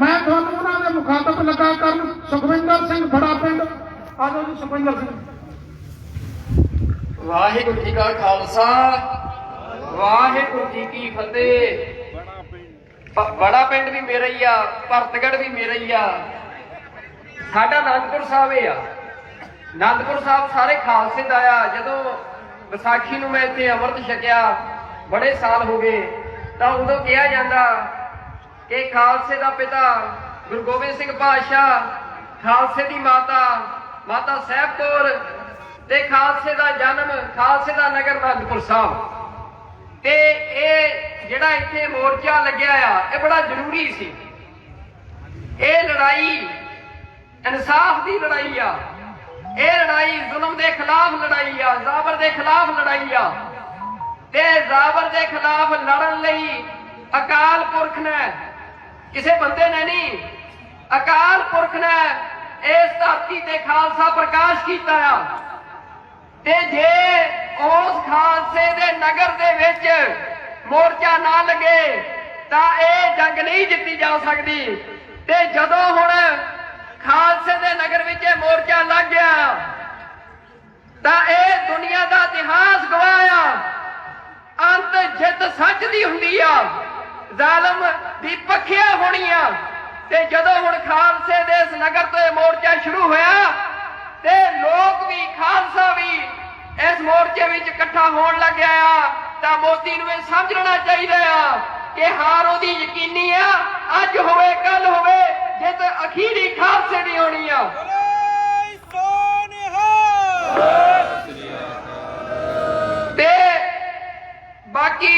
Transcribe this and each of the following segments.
ਮੈਂ ਤੁਹਾਨੂੰ ਉਹਨਾਂ ਦੇ ਮੁਖਾਤਬ ਲੱਗਾ ਕਰਨ ਸੁਖਵਿੰਦਰ ਸਿੰਘ ਬੜਾ ਪਿੰਡ। ਆਜੋ ਜੀ, ਸੁਖਵਿੰਦਰ ਸਿੰਘ। ਵਾਹਿਗੁਰੂ ਜੀ ਕਾ ਖਾਲਸਾ, ਵਾਹਿਗੁਰੂ ਜੀ ਕੀ ਫਤਿਹ। ਬੜਾ ਪਿੰਡ ਵੀ ਮੇਰਾ ਹੀ ਆ ਭਰਤਗੜ ਵੀ ਮੇਰਾ ਹੀ ਆ। ਸਾਡਾ ਅਨੰਦਪੁਰ ਸਾਹਿਬ ਇਹ ਆ। ਅਨੰਦਪੁਰ ਸਾਹਿਬ ਸਾਰੇ ਖਾਲਸੇ ਦਾ ਆ। ਜਦੋਂ ਵਿਸਾਖੀ ਨੂੰ ਮੈਂ ਇੱਥੇ ਅੰਮ੍ਰਿਤ ਛਕਿਆ, ਬੜੇ ਸਾਲ ਹੋ ਗਏ, ਤਾਂ ਉਦੋਂ ਕਿਹਾ ਜਾਂਦਾ ਕਿ ਖਾਲਸੇ ਦਾ ਪਿਤਾ ਗੁਰੂ ਗੋਬਿੰਦ ਸਿੰਘ ਪਾਤਸ਼ਾਹ, ਖਾਲਸੇ ਦੀ ਮਾਤਾ ਮਾਤਾ ਸਾਹਿਬ ਕੌਰ ਤੇ ਖਾਲਸੇ ਦਾ ਜਨਮ, ਖਾਲਸੇ ਦਾ ਨਗਰ ਅਨੰਦਪੁਰ ਸਾਹਿਬ। ਤੇ ਇਹ ਜਿਹੜਾ ਇੱਥੇ ਮੋਰਚਾ ਲੱਗਿਆ ਆ, ਇਹ ਬੜਾ ਜ਼ਰੂਰੀ ਸੀ। ਇਹ ਲੜਾਈ ਇਨਸਾਫ ਦੀ ਲੜਾਈ ਆ। ਇਹ ਲੜਾਈ ਜ਼ੁਲਮ ਦੇ ਖਿਲਾਫ ਲੜਾਈ ਆ, ਜ਼ਾਬਰ ਦੇ ਖਿਲਾਫ ਲੜਾਈ ਆ। ਤੇ ਜ਼ਾਬਰ ਦੇ ਖਿਲਾਫ ਲੜਨ ਲਈ ਅਕਾਲ ਪੁਰਖ ਨੇ ਕਿਸੇ ਬੰਦੇ ਨੇ ਨਹੀਂ। ਅਕਾਲ ਪੁਰਖ ਨੇ ਇਸ ਧਰਤੀ ਤੇ ਖਾਲਸਾ ਪ੍ਰਕਾਸ਼ ਕੀਤਾ ਆ। ਤੇ ਜੇ ਉਸ ਖਾਲਸੇ ਦੇ ਨਗਰ ਦੇ ਵਿੱਚ ਮੋਰਚਾ ਨਾ ਲੱਗੇ, ਤਾਂ ਇਹ ਜੰਗ ਨਹੀਂ ਜਿੱਤੀ ਜਾ ਸਕਦੀ। ਤੇ ਜਦੋਂ ਹੁਣ ਖਾਲਸੇ ਦੇ ਨਗਰ ਵਿੱਚ ਇਹ ਮੋਰਚਾ ਲੱਗ ਗਿਆ, ਤਾਂ ਇਹ ਦੁਨੀਆ ਦਾ ਇਤਿਹਾਸ ਗਵਾਇਆ ਅੰਤ ਜਿੱਤ ਸੱਚ ਦੀ ਹੁੰਦੀ ਆ। ਜ਼ਾਲਮ ਦੀ ਪੱਖਿਆ ਹੋਣੀ ਤੇ ਜਦੋਂ ਹੁਣ ਖਾਲਸੇ ਦੇ ਇਸ ਨਗਰ ਤੋਂ ਇਹ ਮੋਰਚਾ ਸ਼ੁਰੂ ਹੋਇਆ, ਤੇ ਲੋਕ ਵੀ, ਖਾਲਸਾ ਵੀ ਇਸ ਮੋਰਚੇ ਵਿੱਚ ਇਕੱਠਾ ਹੋਣ ਲੱਗਿਆ ਆ, ਤਾਂ ਮੋਦੀ ਨੂੰ ਇਹ ਸਮਝਣਾ ਚਾਹੀਦਾ ਆ ਕਿ ਹਾਰ ਉਹਦੀ ਯਕੀਨੀ ਆ, ਅੱਜ ਹੋਵੇ ਕੱਲ ਹੋਵੇ ਜਿੱਤ ਅਖੀਰੀ ਖਾਲਸੇ ਦੀ ਹੋਣੀ ਆ। ਤੇ ਬਾਕੀ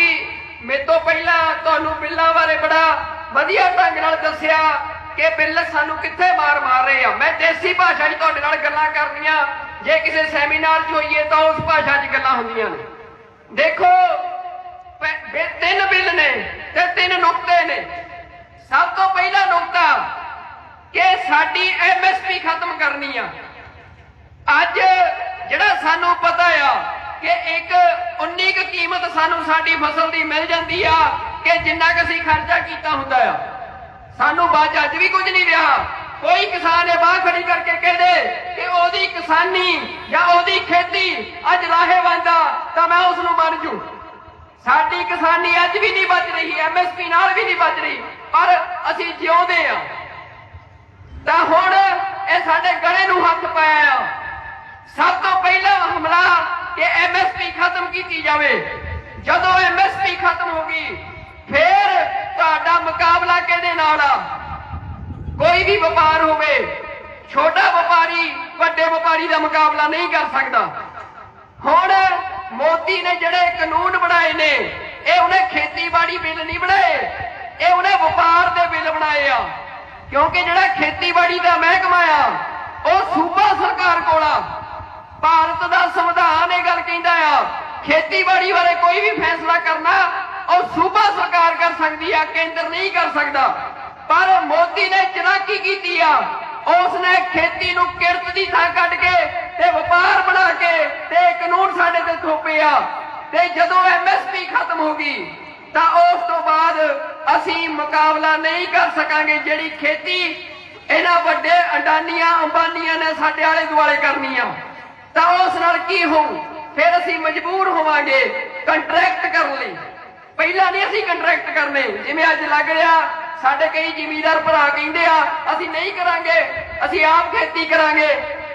ਮੇਰੇ ਤੋਂ ਪਹਿਲਾਂ ਤੁਹਾਨੂੰ ਬਿੱਲਾਂ ਬਾਰੇ ਬੜਾ ਵਧੀਆ ਢੰਗ ਨਾਲ ਦੱਸਿਆ ਕਿ ਬਿੱਲ ਸਾਨੂੰ ਕਿੱਥੇ ਮਾਰ ਮਾਰ ਰਹੇ ਆ। ਮੈਂ ਦੇਸੀ ਭਾਸ਼ਾ 'ਚ ਤੁਹਾਡੇ ਨਾਲ ਗੱਲਾਂ ਕਰਨੀਆਂ। ਜੇ ਕਿਸੇ ਸੈਮੀਨਾਰ 'ਚ ਹੋਈਏ ਤਾਂ ਉਸ ਭਾਸ਼ਾ 'ਚ ਗੱਲਾਂ ਹੁੰਦੀਆਂ ਨੇ। ਦੇਖੋ ਤਿੰਨ ਬਿੱਲ ਨੇ ਤੇ ਤਿੰਨ ਨੁਕਤੇ ਨੇ। ਸਭ ਤੋਂ ਪਹਿਲਾ ਨੁਕਤਾ ਕਿ ਸਾਡੀ ਐਮਐਸਪੀ ਖਤਮ ਕਰਨੀ ਆ। ਅੱਜ ਜਿਹੜਾ ਸਾਨੂੰ ਪਤਾ ਆ ਕਿ ਇੱਕ ਉਨੀ ਕੁ ਕੀਮਤ ਸਾਨੂੰ ਸਾਡੀ ਫਸਲ ਦੀ ਮਿਲ ਜਾਂਦੀ ਆ ਕਿ ਜਿੰਨਾ ਕੁ ਅਸੀਂ ਖਰਚਾ ਕੀਤਾ ਹੁੰਦਾ ਆ। ਸਾਨੂੰ ਬਾਅਦ ਅੱਜ ਵੀ ਕੁਝ ਨਹੀਂ ਰਿਹਾ। ਕੋਈ ਕਿਸਾਨ ਇਹ ਬਾਹ ਖੜੀ ਕਰਕੇ ਕਹਦੇ ਕਿ ਉਹਦੀ ਕਿਸਾਨੀ ਜਾਂ ਉਹਦੀ ਖੇਤੀ ਅੱਜ ਲਾਹੇਵੰਦ ਆ, ਤਾਂ ਮੈਂ ਉਸ ਨੂੰ ਮੰਨ ਜੂ। ਸਾਡੀ ਕਿਸਾਨੀ ਅੱਜ ਵੀ ਨਹੀਂ ਬਚ ਰਹੀ ਐਮਐਸਪੀ ਨਾਲ ਵੀ ਨਹੀਂ ਬਚ ਰਹੀ, ਪਰ ਅਸੀਂ ਜਿਉਂਦੇ ਆ। ਤਾਂ ਹੁਣ ਇਹ ਸਾਡੇ ਗਲੇ ਨੂੰ ਹੱਥ ਪਾਇਆ ਸਭ ਤੋਂ ਪਹਿਲਾ ਹਮਲਾ ਕਿ ਐਮਐਸਪੀ ਖਤਮ ਕੀਤੀ ਜਾਵੇ। ਜਦੋਂ ਐਮਐਸਪੀ ਖਤਮ ਹੋ ਗਈ, ਫਿਰ ਤੁਹਾਡਾ ਮੁਕਾਬਲਾ ਕਿਹਦੇ ਨਾਲ ਆ? ਕੋਈ ਵੀ ਵਪਾਰ ਹੋਵੇ, ਛੋਟਾ ਵਪਾਰੀ ਵੱਡੇ ਵਪਾਰੀ ਦਾ ਮੁਕਾਬਲਾ ਨਹੀਂ ਕਰ ਸਕਦਾ। ਹੁਣ ਮੋਦੀ ਨੇ ਜਿਹੜੇ ਕਾਨੂੰਨ ਬਣਾਏ ਨੇ, ਇਹ ਉਹਨੇ ਖੇਤੀਬਾੜੀ ਬਿੱਲ ਨਹੀਂ ਬਣਾਏ, ਇਹ ਉਹਨੇ ਵਪਾਰ ਦੇ ਬਿੱਲ ਬਣਾਏ ਆ। ਕਿਉਂਕਿ ਜਿਹੜਾ ਖੇਤੀਬਾੜੀ ਦਾ ਮਹਿਕਮਾ ਆ, ਉਹ ਸੂਬਾ ਸਰਕਾਰ ਕੋਲ ਆ। ਭਾਰਤ ਦਾ ਸੰਵਿਧਾਨ ਇਹ ਗੱਲ ਕਹਿੰਦਾ ਆ, ਖੇਤੀਬਾੜੀ ਬਾਰੇ ਕੋਈ ਵੀ ਫੈਸਲਾ ਕਰਨਾ, ਉਹ ਸੂਬਾ ਸਰਕਾਰ ਕਰ ਸਕਦੀ ਆ, ਕੇਂਦਰ ਨਹੀਂ ਕਰ ਸਕਦਾ। ਪਰ ਮੋਦੀ ਨੇ ਚਲਾਕੀ ਕੀਤੀ ਆ ਉਸ ਨੇ ਖੇਤੀ ਨੂੰ ਕਿਰਤ ਦੀ ਥਾਂ ਕੱਢ ਕੇ ਤੇ ਵਪਾਰ ਬਣਾ ਕੇ ਤੇ ਕਾਨੂੰਨ ਸਾਡੇ ਤੇ ਥੋਪੇ ਆ। ਤੇ ਜਦੋਂ ਐਮਐਸਪੀ ਖਤਮ ਹੋ ਗਈ, ਤਾਂ ਉਸ ਤੋਂ ਬਾਅਦ ਅਸੀਂ ਮੁਕਾਬਲਾ ਨਹੀਂ ਕਰ ਸਕਾਂਗੇ ਜਿਹੜੀ ਖੇਤੀ ਇਹਨਾਂ ਵੱਡੇ ਅੰਡਾਨੀਆਂ, ਅੰਬਾਨੀਆਂ ਨੇ ਸਾਡੇ ਆਲੇ ਦੁਆਲੇ ਕਰਨੀ ਆ। ਤਾਂ ਉਸ ਨਾਲ ਕੀ ਹੋਊ? ਫਿਰ ਅਸੀਂ ਮਜਬੂਰ ਹੋਵਾਂਗੇ ਕੰਟਰੈਕਟ ਕਰਨ ਲਈ। ਪਹਿਲਾਂ ਨਹੀਂ ਅਸੀਂ ਕੰਟਰੈਕਟ ਕਰਨੇ। ਜਿਵੇਂ ਅੱਜ ਲੱਗ ਰਿਹਾ, ਸਾਡੇ ਕਈ ਜ਼ਿਮੀਦਾਰ ਭਰਾ ਕਹਿੰਦੇ ਆ, ਅਸੀਂ ਨਹੀਂ ਕਰਾਂਗੇ, ਅਸੀਂ ਆਪ ਖੇਤੀ ਕਰਾਂਗੇ।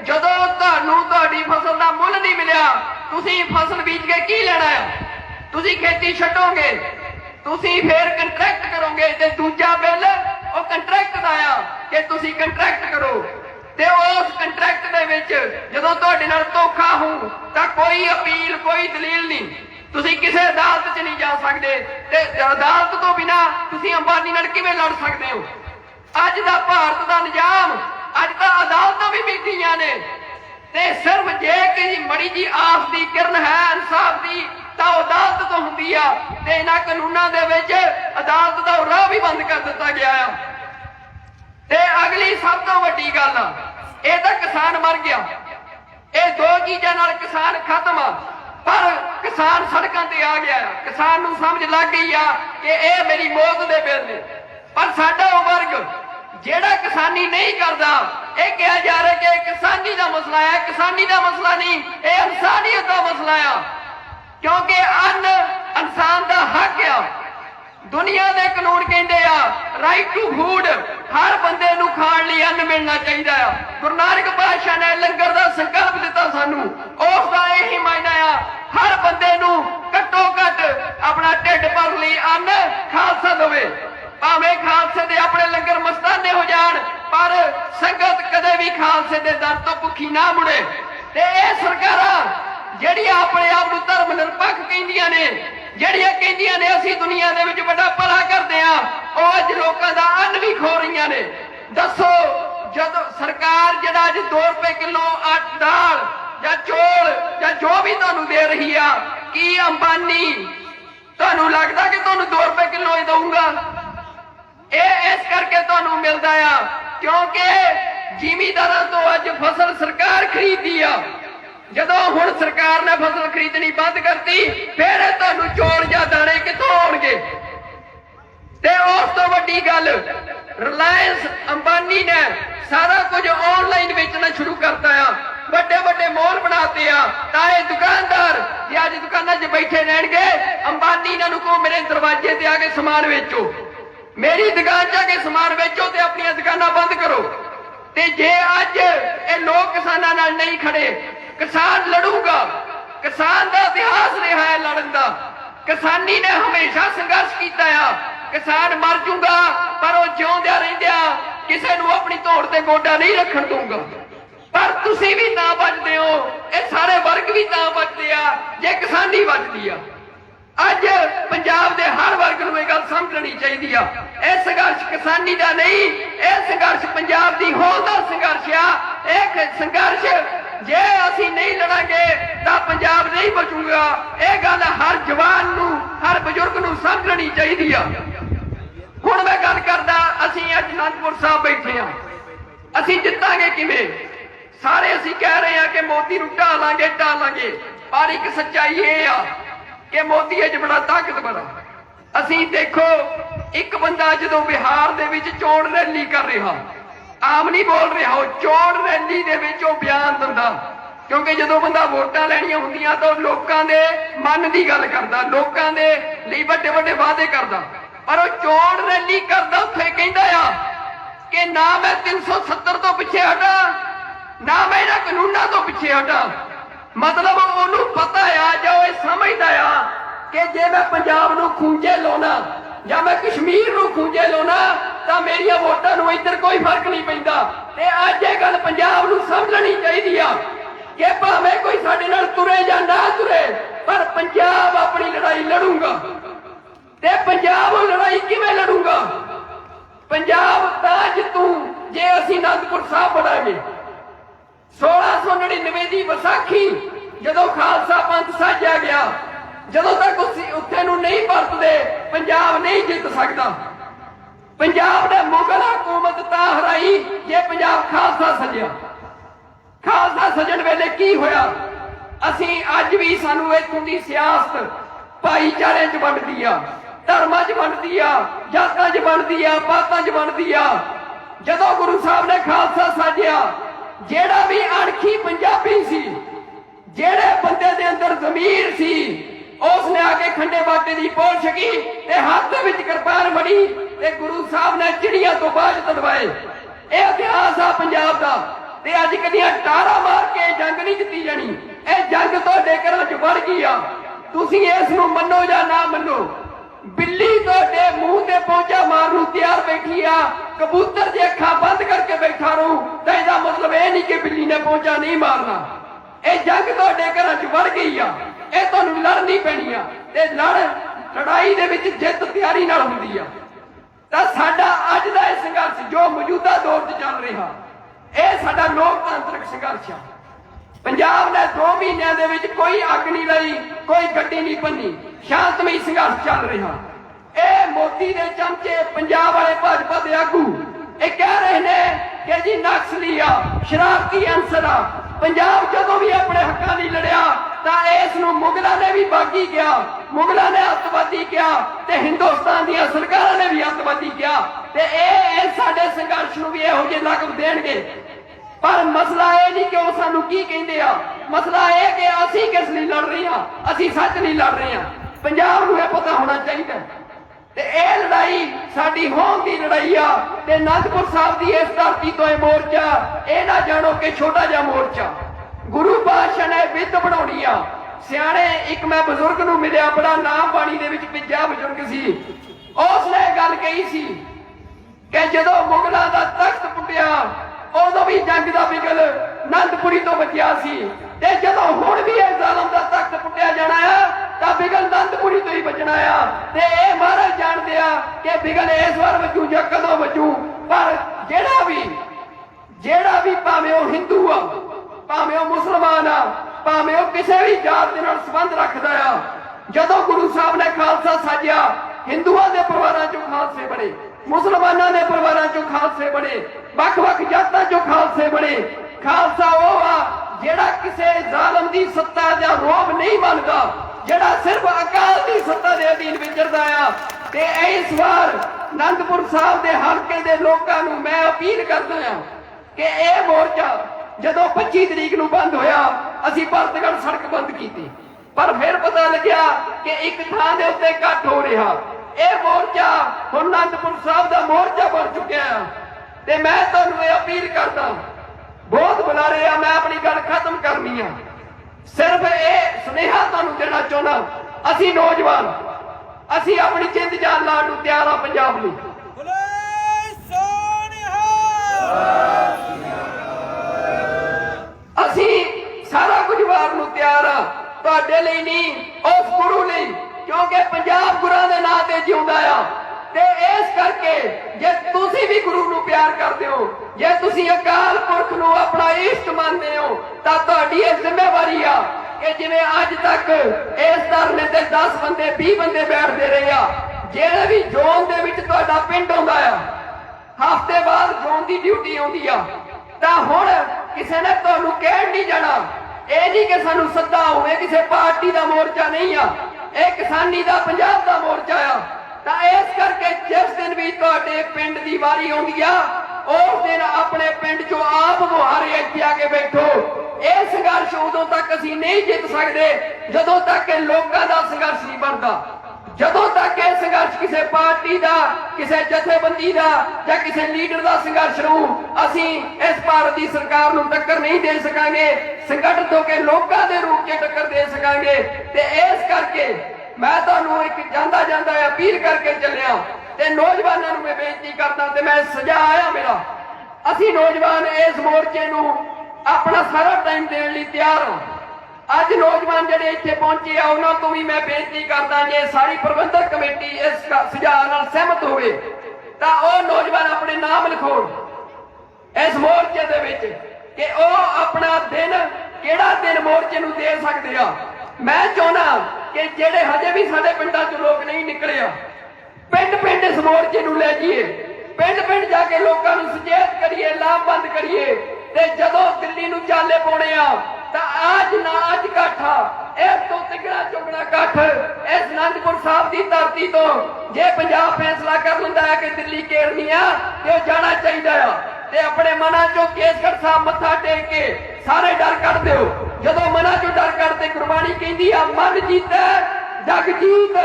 ਜਦੋਂ ਤੁਹਾਨੂੰ ਤੁਹਾਡੀ ਫਸਲ ਦਾ ਮੁੱਲ ਨਹੀਂ ਮਿਲਿਆ, ਤੁਸੀਂ ਫਸਲ ਬੀਜ ਕੇ ਕੀ ਲੈਣਾ ਆ ਤੁਸੀਂ ਖੇਤੀ ਛੱਡੋਗੇ। ਤੁਸੀਂ ਫੇਰ ਕੰਟਰੈਕਟ ਕਰੋਗੇ। ਤੇ ਦੂਜਾ ਬਿੱਲ ਉਹ ਕੰਟਰੈਕਟ ਦਾ ਆ, ਕਿ ਤੁਸੀਂ ਕੰਟਰੈਕਟ ਕਰੋ। ਤੇ ਉਸ ਕੰਟਰੈਕਟ ਦੇ ਵਿੱਚ ਜਦੋਂ ਤੁਹਾਡੇ ਨਾਲ ਧੋਖਾ ਹੋਊ, ਤਾਂ ਕੋਈ ਅਪੀਲ, ਕੋਈ ਦਲੀਲ ਨਹੀਂ। ਤੁਸੀਂ ਕਿਸੇ ਅਦਾਲਤ 'ਚ ਨਹੀਂ ਜਾ ਸਕਦੇ ਤੇ ਅਦਾਲਤ ਤੋਂ ਬਿਨਾ ਤੁਸੀਂ ਅੰਬਾਨੀ ਨਾਲ ਕਿਵੇਂ ਲੜ ਸਕਦੇ ਹੋ? ਅੱਜ ਦਾ ਭਾਰਤ ਦਾ ਨਿਜ਼ਾਮ, ਅੱਜ ਤਾਂ ਅਦਾਲਤਾਂ ਵੀ ਵਿਕਦੀਆਂ ਨੇ। ਤੇ ਸਿਰਫ ਜੇ ਕਿਸੇ ਮੜੀ ਜੀ ਆਸ ਦੀ ਕਿਰਨ ਹੈ, ਇਨਸਾਫ ਦੀ, ਤਾਂ ਉਹ ਅਦਾਲਤ ਤੋਂ ਹੁੰਦੀ ਆ। ਤੇ ਇਹਨਾਂ ਕਾਨੂੰਨਾਂ ਦੇ ਵਿੱਚ ਅਦਾਲਤ ਦਾ ਰਾਹ ਵੀ ਬੰਦ ਕਰ ਦਿੱਤਾ ਗਿਆ ਆ। ਤੇ ਅਗਲੀ ਸਭ ਤੋਂ ਵੱਡੀ ਗੱਲ ਆ ਇਹ ਤਾਂ ਕਿਸਾਨ ਮਰ ਗਿਆ। ਇਹ ਦੋ ਚੀਜ਼ਾਂ ਨਾਲ ਕਿਸਾਨ ਖਤਮ ਆ, ਪਰ ਕਿਸਾਨ ਸੜਕਾਂ ਤੇ ਆ ਗਿਆ। ਕਿਸਾਨ ਨੂੰ ਸਮਝ ਲੱਗ ਗਈ ਆ ਕਿ ਇਹ ਮੇਰੀ ਮੌਤ ਦੇ ਬਿੱਲ ਪਰ ਸਾਡਾ ਉਹ ਵਰਗ ਕਿਸਾਨੀ ਨਹੀਂ ਕਰਦਾ, ਇਹ ਕਿਹਾ ਜਾ ਰਿਹਾ ਕਿ ਕਿਸਾਨੀ ਦਾ ਮਸਲਾ ਹੈ। ਕਿਸਾਨੀ ਦਾ ਮਸਲਾ ਨਹੀਂ, ਇਹ ਇਨਸਾਨੀਅਤ ਦਾ ਮਸਲਾ ਆ। ਕਿਉਂਕਿ ਅੰਨ ਇਨਸਾਨ ਦਾ ਹੱਕ ਆ। ਦੁਨੀਆ ਦੇ ਕਾਨੂੰਨ ਕਹਿੰਦੇ ਆ ਰਾਈਟ ਟੂ ਫੂਡ ਹਰ ਬੰਦੇ ਨੂੰ ਖਾਣ ਲਈ ਅੰਨ ਮਿਲਣਾ ਚਾਹੀਦਾ ਆ। ਗੁਰੂ ਨਾਨਕ ਪਾਤਸ਼ਾਹ ਨੇ ਲੰਗਰ ਦਾ ਸੰਕਲਪ ਦਿੱਤਾ ਸਾਨੂੰ। ਉਸ ਦਾ ਇਹੀ ਮਾਇਨਾ ਆ, ਹਰ ਬੰਦੇ ਨੂੰ ਘੱਟੋ ਘੱਟ ਆਪਣਾ ਢਿੱਡ ਭਰਨ ਲਈ ਅੰਨ ਖਾਲਸਾ ਦੇਵੇ। ਭਾਵੇਂ ਖਾਲਸੇ ਦੇ ਆਪਣੇ ਲੰਗਰ ਮਸਤਾਨੇ ਹੋ ਜਾਣ, ਪਰ ਸੰਗਤ ਕਦੇ ਵੀ ਖਾਲਸੇ ਦੇ ਦਰ ਤੋਂ ਭੁੱਖੀ ਨਾ ਮੁੜੇ। ਤੇ ਇਹ ਸਰਕਾਰਾਂ ਜਿਹੜੀਆਂ ਆਪਣੇ ਆਪ ਨੂੰ ਧਰਮ ਨਿਰਪੱਖ ਕਹਿੰਦੀਆਂ ਨੇ ਜਿਹੜੀਆਂ ਕਹਿੰਦੀਆਂ ਨੇ, ਅਸੀਂ ਦੁਨੀਆ ਦੇ ਵਿੱਚ ਵੱਡਾ ਭਲਾ ਕਰਦੇ ਆ ਉਹ ਅੱਜ ਲੋਕਾਂ ਦਾ ਅੰਨ ਵੀ ਖੋ ਰਹੀਆਂ ਨੇ। ਦੱਸੋ, ਜਦੋਂ ਸਰਕਾਰ ਜਿਹੜਾ ਅੱਜ 2 ਰੁਪਏ ਕਿਲੋ ਆਟ ਦਾਲ ਜਾਂ ਚੋਲ ਜਾਂ ਜੋ ਵੀ ਤੁਹਾਨੂੰ ਦੇ ਰਹੀ ਆ, ਕੀ ਅੰਬਾਨੀ? ਤੁਹਾਨੂੰ ਲੱਗਦਾ ਕਿ ਤੁਹਾਨੂੰ 2 ਰੁਪਏ ਕਿਲੋ ਹੀ ਦਊਗਾ? ਇਹ ਇਸ ਕਰਕੇ ਤੁਹਾਨੂੰ ਮਿਲਦਾ ਆ, ਕਿਉਂਕਿ ਜ਼ਿਮੀਦਾਰਾਂ ਤੋਂ ਅੱਜ ਫਸਲ ਸਰਕਾਰ ਖਰੀਦੀ ਆ। ਜਦੋਂ ਹੁਣ ਸਰਕਾਰ ਨੇ ਫਸਲ ਖਰੀਦਣੀ ਬੰਦ ਕਰਤੀ, ਫਿਰ ਇਹ ਤੁਹਾਨੂੰ ਚੌਲ ਜਾਂ ਦਾਣੇ ਕਿੱਥੋਂ ਆਉਣਗੇ? ਤੇ ਉਸ ਤੋਂ ਵੱਡੀ ਗੱਲ, ਰਿਲਾਇੰਸ ਅੰਬਾਨੀ ਨੇ ਸਾਰਾ ਕੁਝ ਆਨਲਾਈਨ ਵੇਚਣਾ ਸ਼ੁਰੂ ਕਰਤਾ ਆ। ਵੱਡੇ ਵੱਡੇ ਮਾਲ ਬਣਾਤੇ ਆ। ਤਾਂ ਇਹ ਦੁਕਾਨਦਾਰ ਜੇ ਅੱਜ ਦੁਕਾਨਾਂ 'ਚ ਬੈਠੇ ਰਹਿਣਗੇ, ਅੰਬਾਨੀ ਇਹਨਾਂ ਨੂੰ ਕਹੋ, ਮੇਰੇ ਦਰਵਾਜ਼ੇ ਤੇ ਆ ਕੇ ਸਮਾਨ ਵੇਚੋ। ਮੇਰੀ ਦੁਕਾਨ 'ਚ ਆ ਕੇ ਸਮਾਨ ਵੇਚੋ ਤੇ ਆਪਣੀਆਂ ਦੁਕਾਨਾਂ ਬੰਦ ਕਰੋ। ਤੇ ਜੇ ਅੱਜ ਇਹ ਲੋਕ ਕਿਸਾਨਾਂ ਨਾਲ ਨਹੀਂ ਖੜੇ ਕਿਸਾਨ ਲੜੂਗਾ। ਕਿਸਾਨ ਦਾ ਇਤਿਹਾਸ ਰਿਹਾ ਹੈ ਲੜਨ ਦਾ। ਕਿਸਾਨੀ ਨੇ ਹਮੇਸ਼ਾ ਸੰਘਰਸ਼ ਕੀਤਾ ਆ। ਕਿਸਾਨ ਮਰ ਜੂਗਾ, ਪਰ ਉਹ ਜਿਉਂਦਿਆਂ ਰਹਿੰਦਿਆਂ ਕਿਸੇ ਨੂੰ ਆਪਣੀ ਧੌਣ ਤੇ ਗੋਡਾ ਨਹੀਂ ਰੱਖਣ ਦੂੰਗਾ ਪਰ ਤੁਸੀਂ ਵੀ ਤਾਂ ਬਚਦੇ ਹੋ। ਇਹ ਸਾਰੇ ਵਰਗ ਵੀ ਤਾਂ ਬਚਦੇ ਆ, ਜੇ ਕਿਸਾਨੀ ਬਚਦੀ ਆ। ਅੱਜ ਪੰਜਾਬ ਦੇ ਹਰ ਵਰਗ ਨੂੰ ਇਹ ਗੱਲ ਸਮਝਣੀ ਚਾਹੀਦੀ ਆ। ਇਹ ਸੰਘਰਸ਼ ਕਿਸਾਨੀ ਦਾ ਨਹੀਂ, ਇਹ ਸੰਘਰਸ਼ ਪੰਜਾਬ ਦੀ ਹੋਂਦ ਦਾ ਸੰਘਰਸ਼ ਆ। ਇਹ ਸੰਘਰਸ਼ ਜੇ ਅਸੀਂ ਨਹੀਂ ਲੜਾਂਗੇ ਤਾਂ ਪੰਜਾਬ ਨਹੀਂ ਬਚੂਗਾ। ਇਹ ਗੱਲ ਹਰ ਜਵਾਨ ਨੂੰ, ਹਰ ਬਜ਼ੁਰਗ ਨੂੰ ਸਮਝਣੀ ਚਾਹੀਦੀ ਆ। ਹੁਣ ਮੈਂ ਗੱਲ ਕਰਦਾ, ਅਸੀਂ ਅੱਜ ਅਨੰਦਪੁਰ ਸਾਹਿਬ ਬੈਠੇ ਆ ਅਸੀਂ ਜਿੱਤਾਂਗੇ ਕਿਵੇਂ? ਸਾਰੇ ਅਸੀਂ ਕਹਿ ਰਹੇ ਆ ਕਿ ਮੋਦੀ ਨੂੰ ਢਾਹ ਲਾਂਗੇ ਢਾਹ ਲਾਂਗੇ ਪਰ ਇੱਕ ਸੱਚਾਈ ਇਹ ਆ ਕਿ ਮੋਦੀ ਅੱਜ ਬੜਾ ਤਾਕਤਵਰ ਆ। ਅਸੀਂ ਦੇਖੋ, ਇੱਕ ਬੰਦਾ ਜਦੋਂ ਬਿਹਾਰ ਦੇ ਵਿੱਚ ਚੋਣ ਰੈਲੀ ਕਰ ਰਿਹਾ ਆਮ ਨਹੀਂ ਬੋਲ ਰਿਹਾ, ਉਹ ਚੋਣ ਰੈਲੀ ਦੇ ਵਿੱਚ ਉਹ ਬਿਆਨ ਦਿੰਦਾ। ਕਿਉਂਕਿ ਜਦੋਂ ਬੰਦਾ ਵੋਟਾਂ ਲੈਣੀਆਂ ਹੁੰਦੀਆਂ ਤਾਂ ਲੋਕਾਂ ਦੇ ਮਨ ਦੀ ਗੱਲ ਕਰਦਾ, ਲੋਕਾਂ ਦੇ ਲਈ ਵੱਡੇ ਵੱਡੇ ਵਾਅਦੇ ਕਰਦਾ। ਪਰ ਉਹ ਚੋਣ ਰੈਲੀ ਕਰਦਾ ਉੱਥੇ ਕਹਿੰਦਾ ਆ ਕਿ ਨਾ ਮੈਂ 370 ਤੋਂ ਪਿੱਛੇ ਹਟਾਂ, ਨਾ ਮੈਂ ਇਹਨਾਂ ਕਾਨੂੰਨਾਂ ਤੋਂ ਪਿੱਛੇ ਹਟਾਂ। ਮਤਲਬ ਉਹਨੂੰ ਪਤਾ ਆ ਜਾਂ ਉਹ ਇਹ ਸਮਝਦਾ ਆ ਕਿ ਜੇ ਮੈਂ ਪੰਜਾਬ ਨੂੰ ਖੂੰਜੇ ਲਾਉਣਾ ਜਾਂ ਮੈਂ ਕਸ਼ਮੀਰ ਨੂੰ ਖੂੰਜੇ ਲਾਉਣਾ, ਤਾਂ ਮੇਰੀਆਂ ਵੋਟਾਂ ਨੂੰ ਇੱਧਰ ਕੋਈ ਫ਼ਰਕ ਨਹੀਂ ਪੈਂਦਾ। ਤੇ ਅੱਜ ਇਹ ਗੱਲ ਪੰਜਾਬ ਨੂੰ ਸਮਝਣੀ ਚਾਹੀਦੀ ਆ ਕਿ ਭਾਵੇਂ ਕੋਈ ਸਾਡੇ ਨਾਲ ਤੁਰੇ ਜਾਂ ਨਾ ਤੁਰੇ, ਪਰ ਪੰਜਾਬ ਆਪਣੀ ਲੜਾਈ ਲੜੂਗਾ। ਤੇ ਪੰਜਾਬ ਉਹ ਲੜਾਈ ਕਿਵੇਂ ਲੜੂਗਾ? ਪੰਜਾਬ ਤਾਂ ਜਿੱਤੂ ਜੇ ਅਸੀਂ ਅਨੰਦਪੁਰ ਸਾਹਿਬ ਬਣਾਂਗੇ। 1699 ਦੀ ਵਿਸਾਖੀ, ਜਦੋਂ ਖਾਲਸਾ ਪੰਥ ਸਾਜਿਆ ਗਿਆ, ਜਦੋਂ ਤੱਕ ਉੱਥੇ ਨੂੰ ਨਹੀਂ ਵਰਤਦੇ ਨਹੀਂ ਜਿੱਤ ਸਕਦਾ। ਪੰਜਾਬ ਨੇ ਮੁਗਲ ਹਕੂਮਤ ਤਾਂ ਹਰਾਈ, ਜੇ ਪੰਜਾਬ ਖਾਲਸਾ ਸਜਿਆ। ਖਾਲਸਾ ਸਜਣ ਵੇਲੇ ਕੀ ਹੋਇਆ? ਅਸੀਂ ਅੱਜ ਵੀ ਸਾਨੂੰ ਇੱਥੋਂ ਦੀ ਸਿਆਸਤ ਭਾਈਚਾਰੇ 'ਚ ਵੰਡਦੀ ਆ, ਧਰਮਾਂ 'ਚ ਵੰਡਦੀ ਆ, ਜਾਤਾਂ 'ਚ ਵੰਡਦੀ ਆ ਪਾਤਾਂ 'ਚ ਵੰਡਦੀ ਆ। ਜਦੋਂ ਗੁਰੂ ਸਾਹਿਬ ਨੇ ਖਾਲਸਾ ਸਾਜਿਆ, ਜਿਹੜਾ ਵੀ ਅਣਖੀ ਪੰਜਾਬੀ ਸੀ, ਜਿਹੜੇ ਬੰਦੇ ਦੇ ਅੰਦਰ ਜ਼ਮੀਰ ਸੀ, ਉਸ ਖੰਡੇ ਬਾਟੇ ਦੀ ਪੋਲ ਛਕੀ ਤੇ ਹੱਥ ਦੇ ਵਿੱਚ ਕਿਰਪਾਨ ਫੜੀ ਤੇ ਗੁਰੂ ਸਾਹਿਬ ਨੇ ਚਿੜੀਆਂ ਤੋਂ ਬਾਜ ਤੜਵਾਏ। ਇਹ ਇਤਿਹਾਸ ਆ ਪੰਜਾਬ ਦਾ ਤੇ ਅੱਜ ਕਦੀਆਂ ਟਾਰਾ ਮਾਰ ਕੇ ਜੰਗ ਨਹੀਂ ਜਿੱਤੀ ਜਾਣੀ। ਇਹ ਜੰਗ ਤੁਹਾਡੇ ਘਰਾਂ 'ਚ ਵੜ ਗਈ ਆ। ਤੁਸੀਂ ਇਸ ਨੂੰ ਮੰਨੋ ਜਾਂ ਨਾ ਮੰਨੋ, ਬਿੱਲੀ ਤੁਹਾਡੇ ਮੂੰਹ ਤੇ ਪਹੁੰਚਾ ਮਾਰਨ ਨੂੰ ਤਿਆਰ ਬੈਠੀ ਆ। ਕਬੂਤਰ ਜੇ ਅੱਖਾਂ ਬੰਦ ਕਰਕੇ ਬੈਠਾ ਰਹੂ ਤਾਂ ਇਹਦਾ ਮਤਲਬ ਇਹ ਨਹੀਂ ਕਿ ਬਿੱਲੀ ਨੇ ਪਹੁੰਚਾ ਨਹੀਂ ਮਾਰਨਾ। ਇਹ ਜੰਗ ਤੁਹਾਡੇ ਘਰਾਂ 'ਚ ਵੜ ਗਈ ਆ। ਇਹ ਤੁਹਾਨੂੰ ਲੜਨੀ ਪੈਣੀ ਆ। ਤੇ ਲੜ, ਲੜਾਈ ਦੇ ਵਿੱਚ ਜਿੱਤ ਤਿਆਰੀ ਨਾਲ ਹੁੰਦੀ ਆ। ਤਾਂ ਸਾਡਾ ਅੱਜ ਦਾ ਇਹ ਸੰਘਰਸ਼ ਜੋ ਮੌਜੂਦਾ ਦੌਰ 'ਚ ਚੱਲ ਰਿਹਾ, ਇਹ ਸਾਡਾ ਲੋਕਤੰਤਰਕ ਸੰਘਰਸ਼ ਆ। ਪੰਜਾਬ ਨੇ 2 ਮਹੀਨਿਆਂ ਦੇ ਵਿੱਚ ਕੋਈ ਅੱਗ ਨਹੀਂ ਲਈ, ਕੋਈ ਗੱਡੀ ਨਹੀਂ ਪੰਨੀ ਸ਼ਾਂਤਮਈ ਸੰਘਰਸ਼ ਚੱਲ ਰਿਹਾ। ਇਹ ਮੋਦੀ ਦੇ ਚਮਚੇ ਪੰਜਾਬ ਵਾਲੇ ਭਾਜਪਾ ਦੇ ਆਗੂ, ਇਹ ਕਹਿ ਰਹੇ ਨੇ ਕਿ ਜੀ ਨਕਸਲੀ ਆ ਸ਼ਰਾਰਤੀ ਅਨਸਰ ਆ? ਪੰਜਾਬ ਜਦੋਂ ਵੀ ਆਪਣੇ ਹੱਕਾਂ ਲਈ ਲੜਿਆ, ਤਾਂ ਇਸ ਨੂੰ ਮੁਗਲਾਂ ਨੇ ਵੀ ਬਾਗੀ ਕਿਹਾ, ਮੁਗਲਾਂ ਨੇ ਅੱਤਵਾਦੀ ਕਿਹਾ, ਤੇ ਹਿੰਦੁਸਤਾਨ ਦੀਆਂ ਸਰਕਾਰਾਂ ਨੇ ਵੀ ਅੱਤਵਾਦੀ ਕਿਹਾ। ਤੇ ਇਹ ਸਾਡੇ ਸੰਘਰਸ਼ ਨੂੰ ਵੀ ਇਹੋ ਜਿਹੇ ਲਕਬ ਦੇਣਗੇ। ਪਰ ਮਸਲਾ ਇਹ ਨਹੀਂ ਕਿ ਉਹ ਸਾਨੂੰ ਕੀ ਕਹਿੰਦੇ ਆ? ਮਸਲਾ ਇਹ ਕਿ ਅਸੀਂ ਕਿਸ ਲਈ ਲੜ ਰਹੇ ਆ ਅਸੀਂ ਸੱਚ ਲਈ ਲੜ ਰਹੇ ਆ ਪੰਜਾਬ ਨੂੰ ਇਹ ਪਤਾ ਹੋਣਾ ਚਾਹੀਦਾ ਤੇ ਇਹ ਲੜਾਈ ਸਾਡੀ ਹੋਂਦ ਦੀ ਲੜਾਈ ਆ ਤੇ ਅਨੰਦਪੁਰ ਸਾਹਿਬ ਦੀ ਇਸ ਧਰਤੀ ਤੋਂ ਇਹ ਮੋਰਚਾ, ਇਹ ਨਾ ਜਾਣੋ ਕਿ ਛੋਟਾ ਜਿਹਾ ਮੋਰਚਾ। ਗੁਰੂ ਪਾਤਸ਼ਾਹ ਨੇ ਵਿੱਤ ਬਣਾਉਣੀ ਆ। ਸਿਆਣੇ, ਇੱਕ ਮੈਂ ਬਜ਼ੁਰਗ ਨੂੰ ਮਿਲਿਆ, ਬੜਾ ਨਾਮ ਬਾਣੀ ਦੇ ਵਿੱਚ ਭਿੱਜਿਆ ਬਜ਼ੁਰਗ ਸੀ। ਉਸ ਨੇ ਗੱਲ ਕਹੀ ਸੀ ਕਿ ਜਦੋਂ ਮੁਗਲਾਂ ਦਾ ਤਖਤ ਪੁੱਟਿਆ ਉਦੋਂ ਵੀ ਜੰਗ ਦਾ ਬਿਗਲ ਨੰਦਪੁਰੀ ਤੋਂ ਬਚਿਆ ਸੀ। ਤੇ ਜਦੋਂ ਹੁਣ ਵੀ ਇਹ ਜ਼ਾਲਮ ਦਾ ਤਖਤ ਪੁੱਟਿਆ ਜਾਣਾ ਆ, ਤਾਂ ਬਿਗਲ ਨੰਦਪੁਰੀ ਤੋਂ ਹੀ ਬਚਣਾ ਆ। ਤੇ ਇਹ ਮਹਾਰਾਜ ਜਾਣਦੇ ਆ ਕਿ ਬਿਗਲ ਇਸ ਵਾਰ ਵਜੂ ਜਾਂ ਕਦੋਂ ਵਜੂ। ਪਰ ਜਿਹੜਾ ਵੀ ਜਿਹੜਾ ਵੀ ਭਾਵੇਂ ਉਹ ਹਿੰਦੂ ਆ, ਭਾਵੇਂ ਉਹ ਮੁਸਲਮਾਨ ਆ, ਭਾਵੇਂ ਉਹ ਕਿਸੇ ਵੀ ਜਾਤ ਦੇ ਨਾਲ ਸੰਬੰਧ ਰੱਖਦਾ ਆ, ਜਦੋਂ ਗੁਰੂ ਸਾਹਿਬ ਨੇ ਖਾਲਸਾ ਸਾਜਿਆ, ਹਿੰਦੂਆਂ ਦੇ ਪਰਿਵਾਰਾਂ ਚੋਂ ਖਾਲਸੇ ਬਣੇ, ਮੁਸਲਮਾਨਾਂ ਦੇ ਪਰਿਵਾਰਾਂ ਚੋਂ ਖਾਲਸੇ ਬਣੇ ਵੱਖ-ਵੱਖ ਜਾਤਾਂ ਚੋਂ ਖਾਲਸੇ ਬਣੇ। ਖਾਲਸਾ ਉਹ ਆ ਜਿਹੜਾ ਕਿਸੇ ਜ਼ਾਲਮ ਦੀ ਸੱਤਾ ਦਾ ਰੋਬ ਨਹੀਂ ਮੰਨਦਾ, ਜਿਹੜਾ ਸਿਰਫ ਅਕਾਲ ਦੀ ਸੱਤਾ ਦੇ ਅਧੀਨ ਵਿਚਰਦਾ ਆ। ਤੇ ਇਸ ਵਾਰ ਅਨੰਦਪੁਰ ਸਾਹਿਬ ਦੇ ਹਲਕੇ ਦੇ ਲੋਕਾਂ ਨੂੰ ਮੈਂ ਅਪੀਲ ਕਰਦਾ ਆ ਕਿ ਇਹ ਮੋਰਚਾ ਜਦੋਂ 25 ਤਰੀਕ ਨੂੰ ਬੰਦ ਹੋਇਆ, ਅਸੀਂ ਭਰਤਗੜ ਸੜਕ ਬੰਦ ਕੀਤੀ। ਪਰ ਫਿਰ ਪਤਾ ਲੱਗਿਆ ਕਿ ਇੱਕ ਥਾਂ ਦੇ ਉੱਤੇ ਇਕੱਠ ਹੋ ਰਿਹਾ। ਇਹ ਮੋਰਚਾ ਹੁਣ ਅਨੰਦਪੁਰ ਸਾਹਿਬ ਦਾ ਮੋਰਚਾ ਬਣ ਚੁੱਕਿਆ ਆ। ਤੇ ਮੈਂ ਤੁਹਾਨੂੰ ਇਹ ਅਪੀਲ ਕਰਦਾ ਬਹੁਤ ਬੁਲਾਰੇ ਆ, ਮੈਂ ਆਪਣੀ ਗੱਲ ਖਤਮ ਕਰਨੀ ਆ। ਸਿਰਫ ਇਹ ਸੁਨੇਹਾ ਤੁਹਾਨੂੰ ਦੇਣਾ ਚਾਹੁੰਦਾ ਅਸੀਂ ਨੌਜਵਾਨ, ਅਸੀਂ ਆਪਣੀ ਜਿੰਦ ਜਾਨ ਲਾਉਣ ਨੂੰ ਤਿਆਰ ਆ ਪੰਜਾਬ ਲਈ। ਅਸੀਂ ਸਾਰਾ ਕੁਝ ਵਾਰ ਨੂੰ ਤਿਆਰ ਆ, ਤੁਹਾਡੇ ਲਈ ਨਹੀਂ, ਉਸ ਗੁਰੂ ਲਈ, ਕਿਉਂਕਿ ਪੰਜਾਬ ਗੁਰਾਂ ਦੇ ਨਾਂ ਤੇ ਜਿਉਂਦਾ ਆ। ਤੇ ਇਸ ਕਰਕੇ ਜੇ ਤੁਸੀਂ ਵੀ ਗੁਰੂ ਨੂੰ ਪਿਆਰ ਕਰਦੇ ਹੋ, ਜੇ ਤੁਸੀਂ ਅਕਾਲ ਪੁਰਖ ਨੂੰ ਆਪਣਾ ਇਸ਼ਟ ਮੰਨਦੇ ਹੋ, ਤਾਂ ਤੁਹਾਡੀ ਇਹ ਜ਼ਿੰਮੇਵਾਰੀ ਆ ਕਿ ਜਿਵੇਂ ਅੱਜ ਤੱਕ ਇਸ ਧਰਨੇ ਤੇ 10 ਬੰਦੇ 20 ਬੰਦੇ ਬੈਠਦੇ ਰਹੇ ਆ, ਜਿਹੜੇ ਵੀ ਜ਼ੋਨ ਦੇ ਵਿੱਚ ਤੁਹਾਡਾ ਪਿੰਡ ਆਉਂਦਾ ਆ, ਹਫ਼ਤੇ ਬਾਅਦ ਜ਼ੋਨ ਦੀ ਡਿਊਟੀ ਆਉਂਦੀ ਆ, ਤਾਂ ਹੁਣ ਕਿਸੇ ਨੇ ਤੁਹਾਨੂੰ ਕਹਿਣ ਨਹੀਂ ਜਾਣਾ, ਇਹ ਨਹੀਂ ਕਿ ਸਾਨੂੰ ਸੱਦਾ ਹੋਵੇ ਕਿਸੇ ਪਾਰਟੀ ਦਾ ਮੋਰਚਾ ਨਹੀਂ ਆ, ਇਹ ਕਿਸਾਨੀ ਦਾ, ਪੰਜਾਬ ਦਾ ਮੋਰਚਾ ਆ। ਤਾਂ ਇਸ ਕਰਕੇ ਜਿਸ ਦਿਨ ਵੀ ਤੁਹਾਡੇ ਪਿੰਡ ਦੀ ਵਾਰੀ ਆਉਂਦੀ ਆ, ਉਸ ਦਿਨ ਆਪਣੇ ਪਿੰਡ ਚੋਂ ਆਪ ਮੁਹਾਰੇ ਇੱਥੇ ਆ ਕੇ ਬੈਠੋ। ਇਹ ਸੰਘਰਸ਼ ਉਦੋਂ ਤੱਕ ਅਸੀਂ ਨਹੀਂ ਜਿੱਤ ਸਕਦੇ, ਜਦੋਂ ਤੱਕ ਇਹ ਲੋਕਾਂ ਦਾ ਸੰਘਰਸ਼ ਨਹੀਂ ਬਣਦਾ। ਜਦੋਂ ਤੱਕ ਇਹ ਸੰਘਰਸ਼ ਕਿਸੇ ਪਾਰਟੀ ਦਾ, ਕਿਸੇ ਜਥੇਬੰਦੀ ਦਾ ਜਾਂ ਕਿਸੇ ਲੀਡਰ ਦਾ ਸੰਘਰਸ਼ ਨੂੰ ਅਸੀਂ ਇਸ ਭਾਰਤ ਦੀ ਸਰਕਾਰ ਨੂੰ ਟੱਕਰ ਨਹੀਂ ਦੇ ਸਕਾਂਗੇ, ਸੰਗਠਿਤ ਹੋ ਕੇ ਲੋਕਾਂ ਦੇ ਰੂਪ 'ਚ ਟੱਕਰ ਦੇ ਸਕਾਂਗੇ, ਤੇ ਇਸ ਕਰਕੇ ਮੈਂ ਤੁਹਾਨੂੰ ਇੱਕ ਜਾਂਦਾ ਜਾਂਦਾ ਅਪੀਲ ਕਰਕੇ ਚੱਲਿਆ ਤੇ ਨੌਜਵਾਨਾਂ ਨੂੰ ਮੈਂ ਬੇਨਤੀ ਕਰਦਾ ਤੇ ਮੈਂ ਸਜਾ ਆਇਆ ਮੇਰਾ। ਅਸੀਂ ਨੌਜਵਾਨ ਇਸ ਮੋਰਚੇ ਨੂੰ ਆਪਣਾ ਸਾਰਾ ਟਾਈਮ ਦੇਣ ਲਈ ਤਿਆਰ ਹਾਂ। ਅੱਜ ਨੌਜਵਾਨ ਜਿਹੜੇ ਇੱਥੇ ਪਹੁੰਚੇ ਆ, ਉਹਨਾਂ ਤੋਂ ਵੀ ਮੈਂ ਬੇਨਤੀ ਕਰਦਾ ਜੇ ਸਾਰੀ ਪ੍ਰਬੰਧਕ ਕਮੇਟੀ ਇਸ ਸੁਝਾਅ ਨਾਲ ਸਹਿਮਤ ਹੋਵੇ, ਤਾਂ ਉਹ ਨੌਜਵਾਨ ਆਪਣੇ ਨਾਮ ਲਿਖਾਉਣ। ਇਸ ਮੋਰਚੇ ਦੇ ਵਿੱਚ ਕਿ ਉਹ ਆਪਣਾ ਦਿਨ ਕਿਹੜਾ ਦਿਨ ਮੋਰਚੇ ਨੂੰ ਦੇ ਸਕਦੇ ਆ। ਮੈਂ ਚਾਹੁੰਦਾ ਕਿ ਜਿਹੜੇ ਹਜੇ ਵੀ ਸਾਡੇ ਪਿੰਡਾਂ 'ਚ ਲੋਕ ਨਹੀਂ ਨਿਕਲੇ ਆ, ਪਿੰਡ ਪਿੰਡ ਇਸ ਮੋਰਚੇ ਨੂੰ ਲੈ ਜਾਈਏ। ਪਿੰਡ ਪਿੰਡ ਜਾ ਕੇ ਲੋਕਾਂ ਨੂੰ ਸੁਚੇਤ ਕਰੀਏ ਲਾਮਬੰਦ ਕਰੀਏ। ਤੇ ਜਦੋਂ ਦਿੱਲੀ ਨੂੰ ਚਾਲੇ ਪਾਉਣੇ ਆ, ਤਾਂ ਅੱਜ ਨਾ ਅੱਜ ਇਕੱਠਾ ਇਸ ਤੋਂ ਤਿਗੜਾ ਚੁਗਣਾ ਇਕੱਠ ਇਸ ਅਨੰਦਪੁਰ ਸਾਹਿਬ ਦੀ ਧਰਤੀ ਤੋਂ। ਜੇ ਪੰਜਾਬ ਫੈਸਲਾ ਕਰ ਲੈਂਦਾ ਹੈ ਕਿ ਦਿੱਲੀ ਘੇਰਨੀ ਆ, ਤੇ ਉਹ ਜਾਣਾ ਚਾਹੀਦਾ ਆ। ਤੇ ਆਪਣੇ ਮਨਾਂ ਚੋਂ ਕੇਸਗੜ੍ਹ ਸਾਹਿਬ ਮੱਥਾ ਟੇਕ ਕੇ ਸਾਰੇ ਡਰ ਕੱਢ ਦਿਓ। ਜਦੋਂ ਮਨਾਂ ਚੋਂ ਡਰ ਕੱਢਦੇ ਗੁਰਬਾਣੀ ਕਹਿੰਦੀ ਆ, ਮਨ ਜੀਤੈ, ਜਗ ਜੀਤ।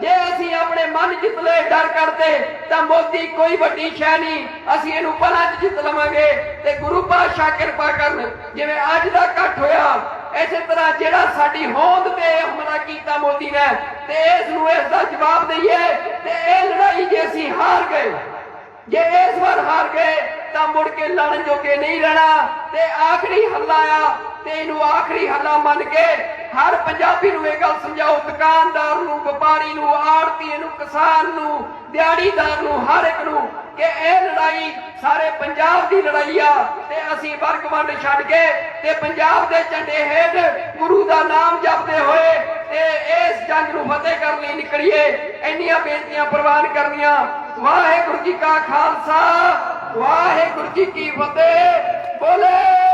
ਜੇ ਅਸੀਂ ਆਪਣੇ ਮਨ ਜਿੱਤ ਲਏ, ਡਰ ਕਰਦੇ ਤਾਂ ਮੋਦੀ ਕੋਈ ਵੱਡੀ ਸ਼ੈ ਨਹੀਂ। ਅਸੀਂ ਇਹਨੂੰ ਪਲਾਂ ਜਿੱਤ ਲਵਾਂਗੇ ਤੇ ਗੁਰੂ ਪਾਤਸ਼ਾਹ ਕਿਰਪਾ ਕਰਨ। ਜਿਵੇਂ ਅੱਜ ਦਾ ਇਕੱਠ ਹੋਇਆ, ਇਸੇ ਤਰ੍ਹਾਂ ਜਿਹੜਾ ਸਾਡੀ ਹੋਂਦ ਤੇ ਹਮਲਾ ਕੀਤਾ ਮੋਦੀ ਨੇ, ਤੇ ਇਸ ਨੂੰ ਇਸ ਦਾ ਜਵਾਬ ਦਈਏ, ਤੇ ਇਹ ਲੜਾਈ ਜੇ ਅਸੀਂ ਹਾਰ ਗਏ, ਜੇ ਇਸ ਵਾਰ ਹਾਰ ਗਏ, ਤਾਂ ਮੁੜ ਕੇ ਲੜਨ ਜੋਗੇ ਨਹੀਂ ਰਹਿਣਾ, ਤੇ ਆਖਰੀ ਹੱਲਾ ਆ ਤੇ ਇਹਨੂੰ ਆਖਰੀ ਹੱਲਾ ਮੰਨ ਕੇ ਹਰ ਪੰਜਾਬੀ ਨੂੰ ਇਹ ਗੱਲ ਸਮਝਾਓ, ਦੁਕਾਨਦਾਰ ਨੂੰ, ਵਪਾਰੀ ਨੂੰ ਆੜਤੀ ਨੂੰ, ਕਿਸਾਨ ਨੂੰ, ਦਿਹਾੜੀਦਾਰ ਨੂੰ, ਹਰ ਇੱਕ ਨੂੰ ਕਿ ਇਹ ਲੜਾਈ ਸਾਰੇ ਪੰਜਾਬ ਦੀ ਲੜਾਈ ਆ ਤੇ ਅਸੀਂ ਵਰਗ ਵੰਡ ਛੱਡ ਕੇ ਤੇ ਪੰਜਾਬ ਦੇ ਝੰਡੇ ਹੇਠ ਗੁਰੂ ਦਾ ਨਾਮ ਜਪਦੇ ਹੋਏ ਤੇ ਇਸ ਜੰਗ ਨੂੰ ਫਤਿਹ ਕਰਨ ਲਈ ਨਿਕਲੀਏ। ਇੰਨੀਆਂ ਬੇਨਤੀਆਂ ਪ੍ਰਵਾਨ ਕਰਨੀਆਂ। ਵਾਹਿਗੁਰੂ ਜੀ ਕਾ ਖਾਲਸਾ, ਵਾਹਿਗੁਰੂ ਜੀ ਕੀ ਫਤਿਹ। ਬੋਲੇ!